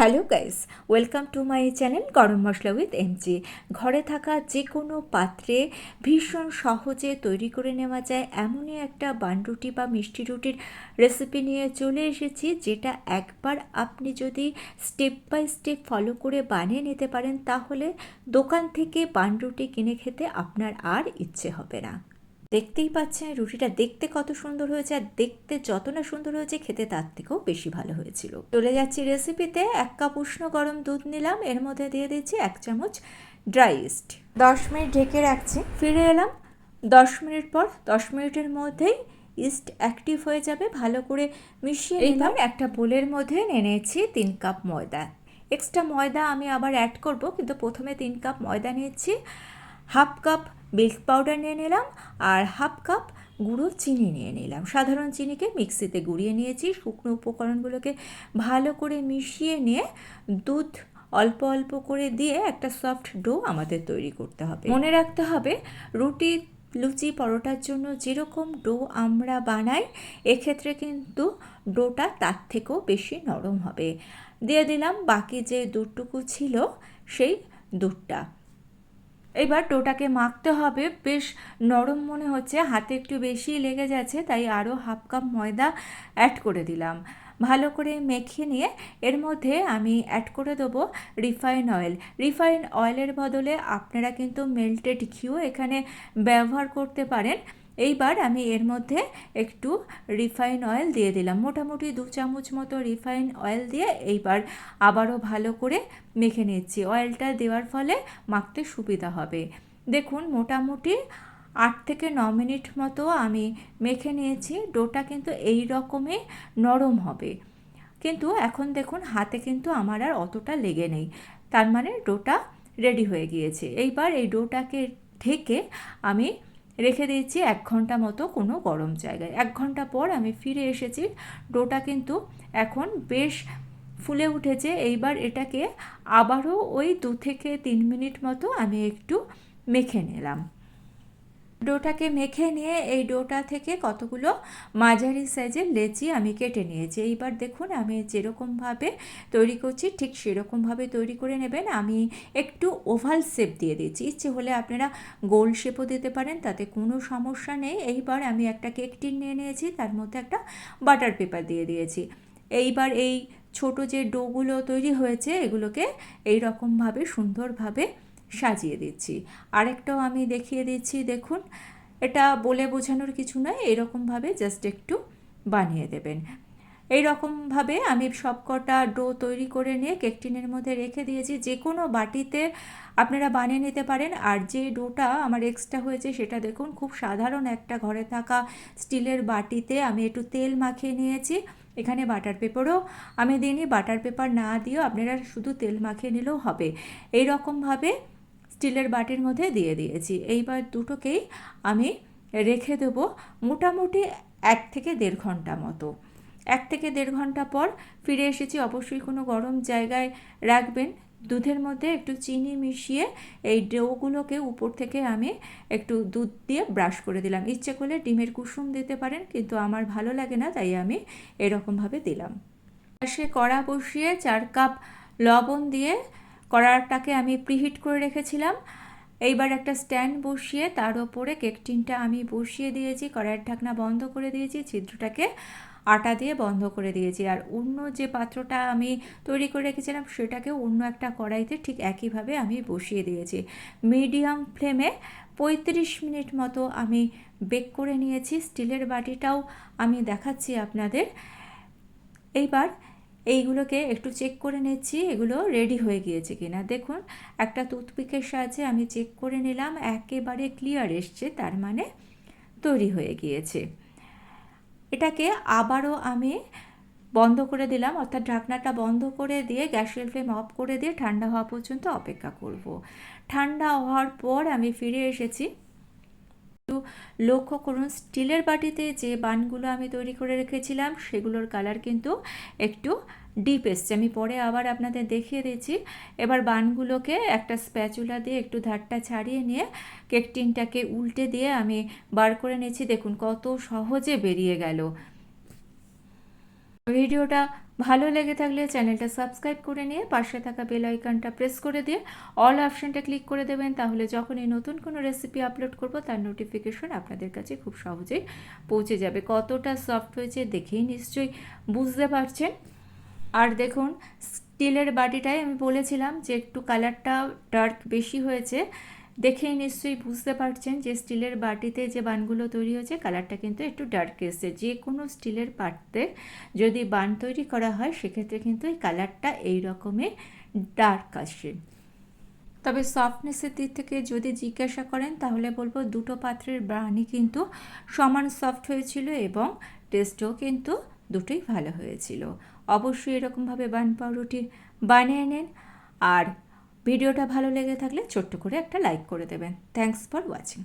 Hello guys, welcome to my channel garam masala with MG ঘরে থাকা যে কোনো পাত্রে ভীষণ সহজে তৈরি করে নেওয়া যায় এমনই একটা বান রুটি বা মিষ্টি রুটির রেসিপি নিয়ে চলে এসেছি, যেটা একবার আপনি যদি স্টেপ বাই স্টেপ ফলো করে বানিয়ে নিতে পারেন, তাহলে দোকান থেকে বান রুটি কিনে খেতে আপনার আর ইচ্ছে হবে না। দেখতেই পাচ্ছেন রুটিটা দেখতে কত সুন্দর হয়েছে আর দেখতে যত না সুন্দর হয়েছে খেতে তার থেকেও বেশি ভালো হয়েছিল। চলে যাচ্ছি রেসিপিতে এক কাপ উষ্ণ গরম দুধ নিলাম। এর মধ্যে দিয়ে দিচ্ছি এক চামচ ড্রাই ইস্ট দশ মিনিট ঢেকে রাখছি। ফিরে এলাম। দশ মিনিট পর দশ মিনিটের মধ্যেই ইস্ট অ্যাক্টিভ হয়ে যাবে। ভালো করে মিশিয়ে নিলাম। একটা বোলের মধ্যে নিয়ে নিয়েছি তিন কাপ ময়দা। এক্সট্রা ময়দা আমি আবার অ্যাড করব কিন্তু প্রথমে তিন কাপ ময়দা নিয়েছি। হাফ কাপ মিল্ক পাউডার নিয়ে নিলাম আর হাফ কাপ গুঁড়ো চিনি নিয়ে নিলাম। সাধারণ চিনিকে মিক্সিতে গুঁড়িয়ে নিয়েছি। শুকনো উপকরণগুলোকে ভালো করে মিশিয়ে নিয়ে দুধ অল্প অল্প করে দিয়ে একটা সফট ডো আমাদের তৈরি করতে হবে। মনে রাখতে হবে, রুটি, লুচি, পরোটার জন্য যেরকম ডো আমরা বানাই, এক্ষেত্রে কিন্তু ডোটা তার থেকেও বেশি নরম হবে। দিয়ে দিলাম বাকি যে দুধটুকু ছিল, সেই দুধটা। এবার ডোটাকে মাখতে হবে। বেশ নরম মনে হচ্ছে, হাতে একটু বেশি লেগে যাচ্ছে, তাই আরও হাফ কাপ ময়দা অ্যাড করে দিলাম। ভালো করে মেখে নিয়ে এর মধ্যে আমি অ্যাড করে দেবো রিফাইন অয়েল রিফাইন অয়েলের বদলে আপনারা কিন্তু মেল্টেড ঘিও এখানে ব্যবহার করতে পারেন। এইবার আমি এর মধ্যে একটু রিফাইন অয়েল দিয়ে দিলাম। মোটামুটি দু চামচ মতো রিফাইন অয়েল দিয়ে এইবার আবারও ভালো করে মেখে নিচ্ছি। অয়েলটা দেওয়ার ফলে মাখতে সুবিধা হবে। দেখুন, মোটামুটি আট থেকে ন মিনিট মতো আমি মেখে নিয়েছি। ডোটা কিন্তু এই রকমই নরম হবে। কিন্তু এখন দেখুন, হাতে কিন্তু আমার আর অতটা লেগে নেই। তার মানে ডোটা রেডি হয়ে গিয়েছে। এইবার এই ডোটাকে ঢেকে আমি রেখে দিয়েছি এক ঘণ্টা মতো কোনো গরম জায়গায়। এক ঘণ্টা পর আমি ফিরে এসেছি। ডোটা কিন্তু এখন বেশ ফুলে উঠেছে। এইবার এটাকে আবারও ওই দু থেকে তিন মিনিট মতো আমি একটু মেখে নিলাম। ডোটাকে মেখে নিয়ে এই ডোটা থেকে কতগুলো মাঝারি সাইজের লেচি আমি কেটে নিয়েছি। এইবার দেখুন, আমি যেরকমভাবে তৈরি করছি, ঠিক সেরকমভাবে তৈরি করে নেবেন। আমি একটু ওভাল শেপ দিয়ে দিচ্ছি। ইচ্ছে হলে আপনারা গোল শেপও দিতে পারেন, তাতে কোনো সমস্যা নেই। এইবার আমি একটা কেক টিন নিয়ে নিয়েছি, তার মধ্যে একটা বাটার পেপার দিয়ে দিয়েছি। এইবার এই ছোট যে ডোগুলো তৈরি হয়েছে, এগুলোকে এই রকমভাবে সুন্দরভাবে সাজিয়ে দিচ্ছি। আরেকটাও আমি দেখিয়ে দিচ্ছি, দেখুন। এটা বলে বোঝানোর কিছু নয়, এরকমভাবে জাস্ট একটু বানিয়ে দেবেন। এই রকমভাবে আমি সবকটা ডো তৈরি করে নিয়ে কেকটিনের মধ্যে রেখে দিয়েছি। যে কোনো বাটিতে আপনারা বানিয়ে নিতে পারেন, আর যে ডোটা আমার এক্সট্রা হয়েছে সেটা দেখুন, খুব সাধারণ একটা ঘরে থাকা স্টিলের বাটিতে আমি একটু তেল মাখিয়ে নিয়েছি। এখানে বাটার পেপারও আমি দিইনি, বাটার পেপার না দিয়েও আপনারা শুধু তেল মাখিয়ে নিলেও হবে। এই রকমভাবে স্টিলের বাটির মধ্যে দিয়ে দিয়েছি। এইবার দুটোকেই আমি রেখে দেবো মোটামুটি এক থেকে দেড় ঘণ্টা মতো। এক থেকে দেড় ঘণ্টা পর ফিরে এসেছি। অবশ্যই কোনো গরম জায়গায় রাখবেন। দুধের মধ্যে একটু চিনি মিশিয়ে এই ডোগুলোকে উপর থেকে আমি একটু দুধ দিয়ে ব্রাশ করে দিলাম। ইচ্ছে করলে ডিমের কুসুম দিতে পারেন, কিন্তু আমার ভালো লাগে না, তাই আমি এরকমভাবে দিলাম। সে কড়া বসিয়ে চার কাপ লবণ দিয়ে কড়াটাকে আমি প্রিহিট করে রেখেছিলাম। এইবার একটা স্ট্যান্ড বসিয়ে তার ওপরে কেক টিনটা আমি বসিয়ে দিয়েছি, কড়াইয়ের ঢাকনা বন্ধ করে দিয়েছি, ছিদ্রটাকে আটা দিয়ে বন্ধ করে দিয়েছি। আর অন্য যে পাত্রটা আমি তৈরি করে রেখেছিলাম সেটাকেও অন্য একটা কড়াইতে ঠিক একইভাবে আমি বসিয়ে দিয়েছি। মিডিয়াম ফ্লেমে পঁয়ত্রিশ মিনিট মতো আমি বেক করে নিয়েছি। স্টিলের বাটিটাও আমি দেখাচ্ছি আপনাদের। এইবার এইগুলোকে একটু চেক করে নিচ্ছি, এগুলো রেডি হয়ে গিয়েছে কিনা। দেখুন, একটা টুথপিকের সাহায্যে আমি চেক করে নিলাম, একেবারে ক্লিয়ার এসছে, তার মানে তৈরি হয়ে গিয়েছে। এটাকে আবারও আমি বন্ধ করে দিলাম, অর্থাৎ ঢাকনাটা বন্ধ করে দিয়ে গ্যাসের ফ্লেম অফ করে দিয়ে ঠান্ডা হওয়া পর্যন্ত অপেক্ষা করব। ঠান্ডা হওয়ার পর আমি ফিরে এসেছি। একটু লক্ষ্য করুন, স্টিলের বাটিতে যে বানগুলো আমি তৈরি করে রেখেছিলাম, সেগুলোর কালার কিন্তু একটু ডিপ এসছে। আমি পরে আবার আপনাদের দেখিয়ে দিচ্ছি। এবার বানগুলোকে একটা স্প্যাচুলা দিয়ে একটু ধারটা ছাড়িয়ে নিয়ে কেক টিনটাকে উল্টে দিয়ে আমি বার করে নিয়েছি দেখুন কত সহজে বেরিয়ে গেল। ভিডিওটা ভালো লেগে থাকলে চ্যানেলটা সাবস্ক্রাইব করে নিয়ে পাশে থাকা বেল আইকনটা প্রেস করে দিয়ে অল অপশানটা ক্লিক করে দেবেন, তাহলে যখনই নতুন কোনো রেসিপি আপলোড করব, তার নোটিফিকেশন আপনাদের কাছে খুব সহজেই পৌঁছে যাবে। কতটা সফট হয়েছে দেখেই নিশ্চয়ই বুঝতে পারছেন। আর দেখুন স্টিলের বাটিটায় আমি বলেছিলাম যে একটু কালারটা ডার্ক বেশি হয়েছে। দেখেই নিশ্চয়ই বুঝতে পারছেন যে স্টিলের বাটিতে যে বানগুলো তৈরি হয়েছে, কালারটা কিন্তু একটু ডার্ক এসছে। যে কোনো স্টিলের পাত্রে যদি বান তৈরি করা হয়, সেক্ষেত্রে কিন্তু এই কালারটা এই রকমের ডার্ক আসে। তবে সফটনেসের দিক থেকে যদি জিজ্ঞাসা করেন, তাহলে বলব দুটো পাত্রের বানই কিন্তু সমান সফট হয়েছিল এবং টেস্টও কিন্তু দুটোই ভালো হয়েছিল। অবশ্যই এরকমভাবে বান পাউরুটি বানিয়ে নেন। আর ভিডিওটা ভালো লেগে থাকলে ছোট্ট করে একটা লাইক করে দেবেন। Thanks for watching